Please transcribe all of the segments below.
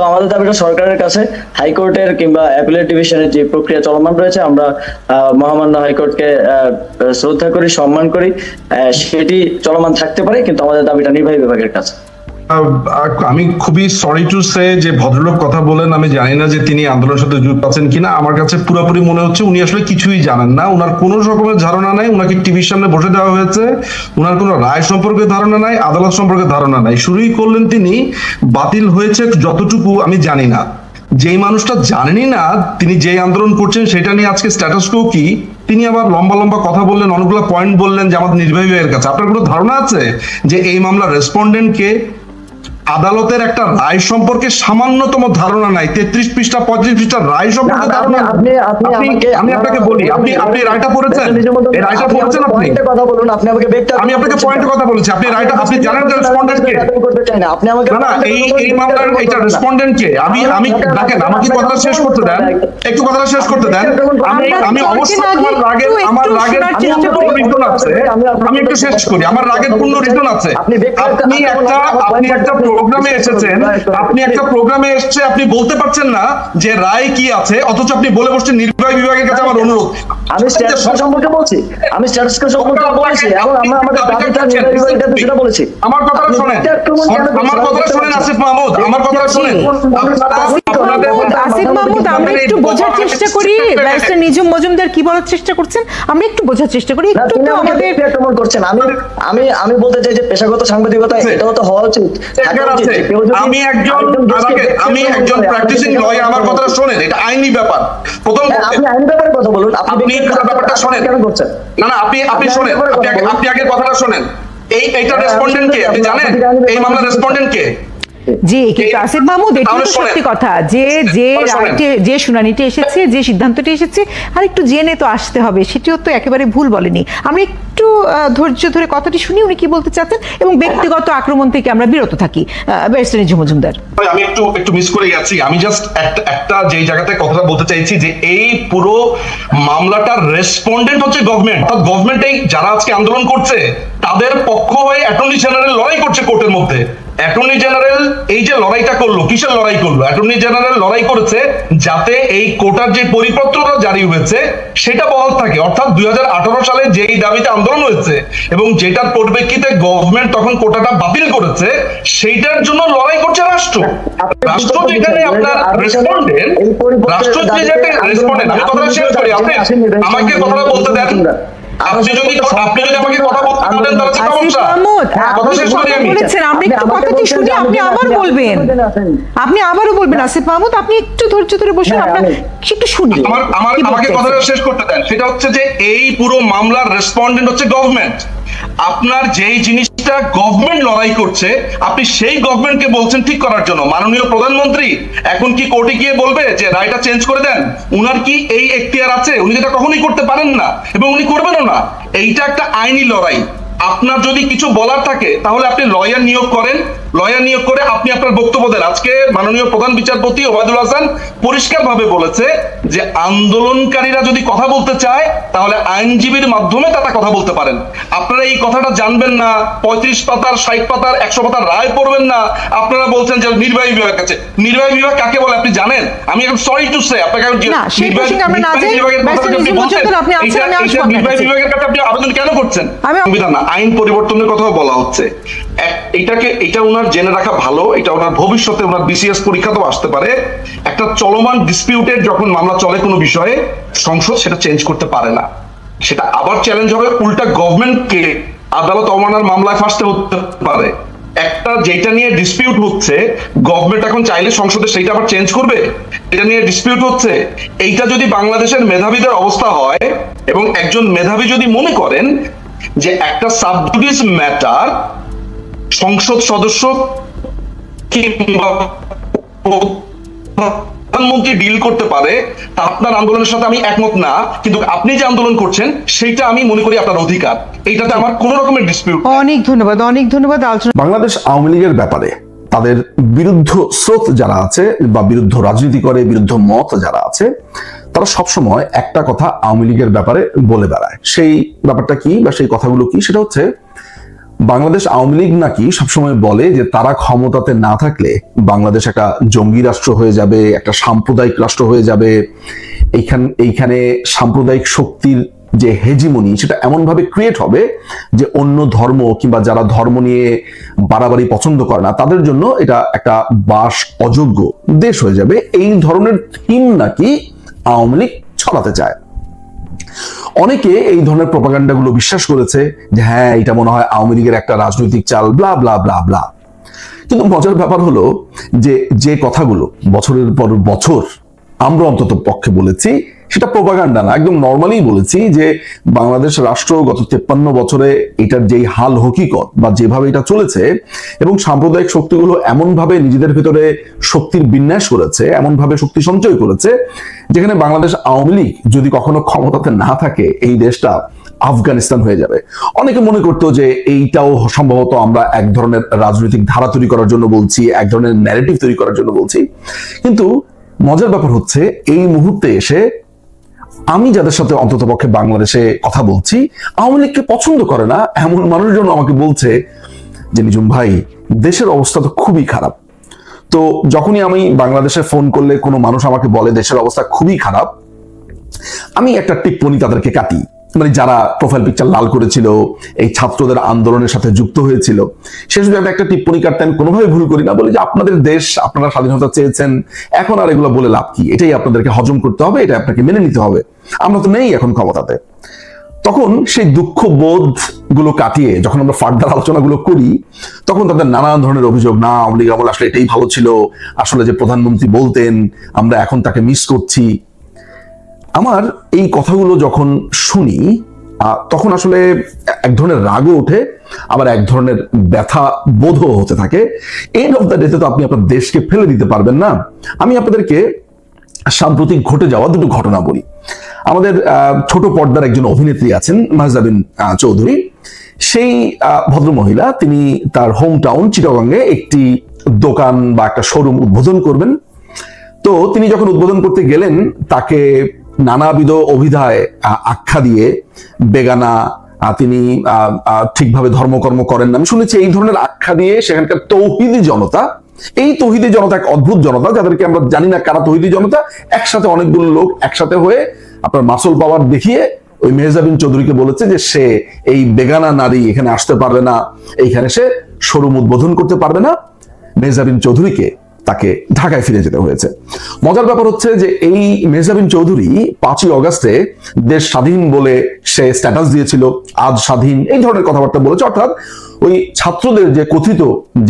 তো আমাদের দাবিটা সরকারের কাছে, হাইকোর্টের কিংবা অ্যাপিলেট ডিভিশনের যে প্রক্রিয়া চলমান রয়েছে, আমরা মহামান্য হাইকোর্টকে শ্রদ্ধা করি, সম্মান করি। সেটি চলমান থাকতে পারে, কিন্তু আমাদের দাবিটা নির্বাহী বিভাগের কাছে। আমি খুবই সরি টু সে যে ভদ্রলোক কথা বলেন, আমি জানি না যে তিনি আন্দোলনের সাথে যুক্ত আছেন কিনা। আমার কাছে পুরোপুরি মনে হচ্ছে উনি আসলে কিছুই জানেন না। ওনার কোনো রকমের ধারণা নাই ওনাকে টিভির সামনে বসে দেওয়া হয়েছে। ওনার কোনো রায় সম্পর্কে ধারণা নাই, আদালত সম্পর্কে ধারণা নাই। শুরুই করলেন তিনি, বাতিল হয়েছে যতটুকু আমি জানি না। যেই মানুষটা জানেনই না তিনি যে আন্দোলন করছেন, সেটা নিয়ে আজকে স্ট্যাটাস কো কি? তিনি আবার লম্বা লম্বা কথা বললেন, অনেকগুলো পয়েন্ট বললেন যে আমাদের নির্বাহী কাছে। আপনার কোনো ধারণা আছে যে এই মামলার রেসপন্ডেন্ট কে আদালতের একটা রায় সম্পর্কে সামান্যতম ধারণা নাই। তেত্রিশ পৃষ্ঠা পঁয়ত্রিশ পৃষ্ঠা রায় সম্পর্কে ধারণা আমি আপনাকে বলি আপনি আপনি রায়টা পড়েছেন? এই রায়টা পড়েছেন আপনি? কথা বলুন আপনি আমাকে ব্যক্তি আমি আপনাকে পয়েন্টে কথা বলেছি আপনি রায়টা আপনি জানেন যে রেসপন্ডেন্ট কে? না আপনি আমাকে না না এই এই মামলার এটা রেসপন্ডেন্ট কে? আমি আমি দেখেন আমাকে কথাটা শেষ করতে দেন। একটু কথাটা শেষ করতে দেন। আমি আমি অবশ্যই আমার রাগের আমার রাগের পূর্ণ রিজন আছে। আমি একটু শেষ করি। আমার রাগের পূর্ণ রিজন আছে। আপনি একটা আপনি একটা প্রোগ্রামে এসেছেন আপনি একটা প্রোগ্রামে এসেছে আপনি বলতে পারছেন না যে রায় কি আছে অথচ আপনি বলে বসছেন নির্বাহী বিভাগের কাছে আমার অনুরোধ। আমি স্ট্যাটাস সম্পর্কে বলছি। আমি স্ট্যাটাস সম্পর্কে বলেছি। এবং আমরা আমাদের দাবিটা নির্বাহী বিভাগের কাছে সেটা বলেছি। আমার কথাটা শোনেন। আমার কথাটা শোনেন আসিফ মাহমুদ। আমার কথাটা শোনেন। আসিফ মাহমুদ আমরা একটু বোঝার চেষ্টা করি। ব্যারিস্টার নিজুম মজুমদার কি বলার চেষ্টা করছেন? আমরা একটু বোঝার চেষ্টা করি। একটু তো আমাদের আক্রমণ করছেন। আমি আমি আমি বলতে চাই যে পেশাগত সাংবাদিকতা এটাও তো হওয়া উচিত। আছে। আমি একজন আমি একজন প্র্যাকটিসিং লয়ার আমার কথাটা? শোনেন এটা আইনি ব্যাপার। প্রথম হ্যাঁ, আপনি আইনি ব্যাপারে কথা বলুন আপনি ব্যাপারটা শোনেন। কেন করছেন? না না আপনি আপনি শোনেন আপনি আগে কথাটা শোনেন। এই এইটা হ্যাঁ, রেসপন্ডেন্ট কে? আপনি জানেন? এই মামলার রেসপন্ডেন্ট কে? জি কিন্তু আসিফ মাহমুদ এটি তো সত্যি কথা। যে যে তাহলে রায়টি যে শুনানিটি এসেছে যে সিদ্ধান্তটি এসেছে আর একটু জেনে তো আসতে হবে সেটিও তো একেবারে ভুল বলেনি। আমরা একটু ধৈর্য ধরে কথাটি শুনি উনি কি বলতে চাচ্ছেন এবং ব্যক্তিগত আক্রমণ থেকে আমরা বিরত থাকি। ব্যারিস্টার নিজুম মজুমদার আমি একটু একটু মিস করে গেছি আমি জাস্ট একটা একটা যেই জায়গাতে কথাটা বলতে চাইছি যে এই পুরো মামলাটার রেসপন্ডেন্ট হচ্ছে গভর্নমেন্ট অর্থাৎ গভর্নমেন্টেই যারা আজকে আন্দোলন করছে তাদের পক্ষ হয়ে অ্যাটর্নি জেনারেল লড়াই করছে কোর্টের মধ্যে। অ্যাটর্নি জেনারেল এই যে লড়াইটা করল কিসের লড়াই করল? অ্যাটর্নি জেনারেল লড়াই করেছে যাতে এই কোটার যে পরিপত্রটা জারি হয়েছে সেটা বহাল থাকে। অর্থাৎ দুই সালে যেই দাবিতে আন্দোলন হয়েছে এবং যেটার পরিপ্রেক্ষিতে গভর্নমেন্ট তখন কোটাটা বাতিল করেছে সেইটার জন্য লড়াই করছে রাষ্ট্র। রাষ্ট্র যেখানে আপনার রেসপন্ডেন্ট রাষ্ট্র যে রেসপন্ডেন্ট আমি কথাটা শেষ করি আপনি আমাকে কথাটা বলতে দেন। আপনি যদি আপনি যদি আমাকে কথা বলতে তাহলে সমস্যা। আপনি শেষ করি কথা আমি। বলেছেন আমরা একটু কথাটি বলছেন আপনি আমি আবারও বলবেন। আপনি আবারও বলবেন আসিফ মাহমুদ আপনি একটু ধৈর্য ধরে বসে হ্যাঁ, একটু শুনি। আমার আমাকে? কথাটা শেষ করতে দেন। সেটা হচ্ছে যে এই পুরো মামলার রেসপন্ডেন্ট হচ্ছে গভর্নমেন্ট আপনার যেই জিনিসটা গভর্নমেন্ট লড়াই করছে, আপনি সেই গভর্নমেন্টকে বলছেন ঠিক করার জন্য। মাননীয় প্রধানমন্ত্রী, এখন কি কোর্টে গিয়ে বলবে যে, রায়টা চেঞ্জ করে দেন? উনার কি এই এখতিয়ার আছে? উনি যেটা কখনোই করতে পারেন না। এবং উনি করবেনও না। এইটা একটা আইনি লড়াই। আপনার যদি কিছু বলার থাকে তাহলে আপনি লয়ার নিয়োগ করেন। লয়ার নিয়োগ করে আপনি আপনার বক্তব্য দেন। আজকে মাননীয় প্রধান বিচারপতি ওবায়দুল হাসান পরিষ্কার ভাবে বলেছে যে আন্দোলনকারীরা যদি কথা বলতে চায় তাহলে আইনজীবীর মাধ্যমে তারা কথা বলতে পারেন। আপনারা এই কথাটা জানবেন না পঁয়ত্রিশ পাতার ষাট পাতার একশো পাতার রায় পড়বেন না। আপনারা বলছেন যে নির্বাহী বিভাগের কাছে নির্বাহী বিভাগ কাকে বলে আপনি জানেন? আমি এখন সরি টু সে আপনাকে নির্বাহী- কথা বলছেন। বিভাগের কাছে আপনি আবেদন কেন করছেন? সংবিধান না। আইন পরিবর্তনের কথাও বলা হচ্ছে। এটাকে, এটা ওনার জেনে রাখা ভালো, এটা ওনার ভবিষ্যতে ওনার বিসিএস পরীক্ষাতেও আসতে পারে। একটা চলমান ডিসপিউটেড যখন মামলা চলে কোনো বিষয়ে, সংসদ সেটা চেঞ্জ করতে পারে না। সেটা আবার চ্যালেঞ্জ হবে, উল্টা গভর্নমেন্টকে আদালত অবমাননার মামলায় ফাঁসতে হতে পারে। একটা, যেটা নিয়ে ডিসপিউট হচ্ছে গভর্নমেন্ট এখন চাইলে সংসদে সেইটা আবার চেঞ্জ করবে। এটা নিয়ে ডিসপিউট হচ্ছে, এইটা যদি বাংলাদেশের মেধাবীদের অবস্থা হয়, এবং একজন মেধাবী যদি মনে করেন যে একটা সাবজুডিস ম্যাটার সংসদ সদস্য কিংবা প্রধানমন্ত্রী ডিল করতে পারে তা আপনার আন্দোলনের সাথে আমি একমত না কিন্তু আপনি যে আন্দোলন করছেন সেইটা আমি মনে করি আপনার অধিকার। এইটাতে আমার কোন রকমের ডিসপিউট অনেক ধন্যবাদ অনেক ধন্যবাদ আলোচনা বাংলাদেশ আওয়ামী লীগের ব্যাপারে তাদের বিরুদ্ধ স্রোত যারা আছে বা বিরুদ্ধ রাজনীতি করে, বিরুদ্ধ মত যারা আছে, তারা সবসময় একটা কথা আওয়ামী লীগের ব্যাপারে বলে বেড়ায়। সেই ব্যাপারটা কি বা সেই কথাগুলো কি? সেটা হচ্ছে, বাংলাদেশ আওয়ামী লীগ নাকি সবসময় বলে যে তারা ক্ষমতাতে না থাকলে বাংলাদেশ একটা জঙ্গি রাষ্ট্র হয়ে যাবে, একটা সাম্প্রদায়িক রাষ্ট্র হয়ে যাবে। এইখান, এইখানে সাম্প্রদায়িক শক্তির যে হেজিমনি সেটা এমন ভাবে ক্রিয়েট হবে যে অন্য ধর্ম কিংবা যারা ধর্ম নিয়ে বাড়াবাড়ি পছন্দ করে না, তাদের জন্য এটা একটা বাস অযোগ্য দেশ হয়ে যাবে। এই ধরনের থিম নাকি আওয়ামী লীগ ছড়াতে চায়। অনেকে এই ধরনের প্রপাগান্ডা গুলো বিশ্বাস করেছে যে হ্যাঁ এটা মনে হয় আওয়ামী লীগের একটা রাজনৈতিক চাল ব্লা ব্লা ব্লা ব্লা কিন্তু মজার ব্যাপার হলো যে যে কথাগুলো বছরের পর বছর আমরা অন্তত পক্ষে বলেছি সেটা প্রপাগান্ডা না। একদম নর্মালি বলেছি যে বাংলাদেশ রাষ্ট্র গত তেপ্পান্ন বছরে এটার যেই হাল হকিকত বা যেভাবে এটা চলেছে এবং সাম্প্রদায়িক শক্তিগুলো এমন ভাবে নিজেদের ভিতরে শক্তির বিন্যাস করেছে এমন ভাবে শক্তি সঞ্চয় করেছে, যেখানে বাংলাদেশ আওয়ামী লীগ যদি কখনো ক্ষমতাতে না থাকে, এই দেশটা আফগানিস্তান হয়ে যাবে। অনেকে মনে করতো যে এইটাও সম্ভবত আমরা এক ধরনের রাজনৈতিক ধারা তৈরি করার জন্য বলছি, এক ধরনের ন্যারেটিভ তৈরি করার জন্য বলছি। কিন্তু মজার ব্যাপার হচ্ছে, এই মুহূর্তে এসে আমি যাদের সাথে অন্তত পক্ষে বাংলাদেশে কথা বলছি, আওয়ামী লীগকে পছন্দ করে না, এমন মানুষজন আমাকে বলছে যে নিজুম ভাই, দেশের অবস্থা তো খুবই খারাপ। তো যখনই আমি বাংলাদেশে ফোন করলে কোনো মানুষ আমাকে বলে, দেশের অবস্থা খুবই খারাপ, আমি একটা টিপ্পনি তাদেরকে কাটি। মানে যারা প্রোফাইল পিকচার লাল করেছিল, এই ছাত্রদের আন্দোলনের সাথে যুক্ত হয়েছিল, সে যদি আমি একটা টিপ্পনি কাটতেন কোনোভাবে ভুল করি না, বলি যে আপনাদের দেশ, আপনারা স্বাধীনতা চেয়েছেন, এখন আর এগুলো বলে লাভ কি? এটাই আপনাদেরকে হজম করতে হবে, এটা আপনাকে মেনে নিতে হবে। আমরা তো নেই এখন ক্ষমতাতে। তখন সেই দুঃখ বোধগুলো কাটিয়ে যখন আমরা ফার্দার আলোচনাগুলো করি, তখন তাদের নানান ধরনের অভিযোগ, না আওয়ামী লীগ আমল আসলে এটাই ভালো ছিল। আসলে যে প্রধানমন্ত্রী বলতেন, আমরা এখন তাকে মিস করছি। আমার এই কথাগুলো যখন শুনি তখন আসলে এক ধরনের রাগও ওঠে, আবার এক ধরনের ব্যথা বোধও হতে থাকে। এন্ড অফ দ্য ডেতে তো আপনি আপনার দেশকে ফেলে দিতে পারবেন না। আমি আপনাদেরকে সাম্প্রতিক ঘটে যাওয়া দুটো ঘটনা বলি। আমাদের ছোট পর্দার একজন অভিনেত্রী আছেন মাহজাবিন চৌধুরী। সেই ভদ্রমহিলা, তিনি তার হোম টাউন চিটাগাঙ্গে একটি দোকান বা একটা শোরুম উদ্বোধন করবেন। তো তিনি যখন উদ্বোধন করতে গেলেন, তাকে নানাবিধ অভিধায় আখ্যা দিয়ে বেগানা তিনি ঠিকভাবে ধর্মকর্ম করেন না। আমি শুনেছি এই ধরনের আখ্যা দিয়ে সেখানকার তৌহিদি জনতা, এই তৌহিদি জনতা এক অদ্ভুত জনতা, যাদেরকে আমরা জানি না কারা তৌহিদি জনতা, একসাথে অনেকগুলো লোক একসাথে হয়ে আপনার মাসল পাওয়ার দেখিয়ে ওই মেহজাবিন চৌধুরীকে বলেছে যে সে এই বেগানা নারী এখানে আসতে পারবে না, এইখানে সে শোরুম উদ্বোধন করতে পারবে না। মেহজাবিন চৌধুরীকে তাকে ঢাকায় ফিরে যেতে হয়েছে। মজার ব্যাপার হচ্ছে যে এই মেহজাবিন চৌধুরী পাঁচই অগাস্টে দেশ স্বাধীন বলে সে স্ট্যাটাস দিয়েছিল, আজ স্বাধীন, এই ধরনের কথাবার্তা বলেছে। অর্থাৎ ওই ছাত্রদের যে কথিত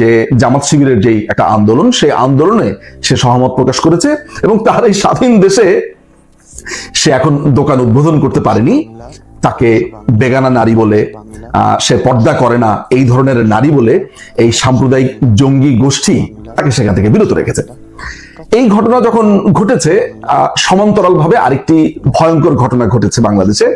যে জামাত শিবিরের যেই একটা আন্দোলন, সেই আন্দোলনে সে সহমত প্রকাশ করেছে এবং তার এই স্বাধীন দেশে সে এখন দোকান উদ্বোধন করতে পারেনি। তাকে বেগানা নারী বলে সে পর্দা করে না, এই ধরনের নারী বলে এই সাম্প্রদায়িক জঙ্গি গোষ্ঠী তাকে সেখান থেকে বিরত রেখেছে। এই ঘটনা যখন ঘটেছে সমান্তরাল ভাবে আরেকটি ভয়ঙ্কর ঘটনা ঘটেছে বাংলাদেশে।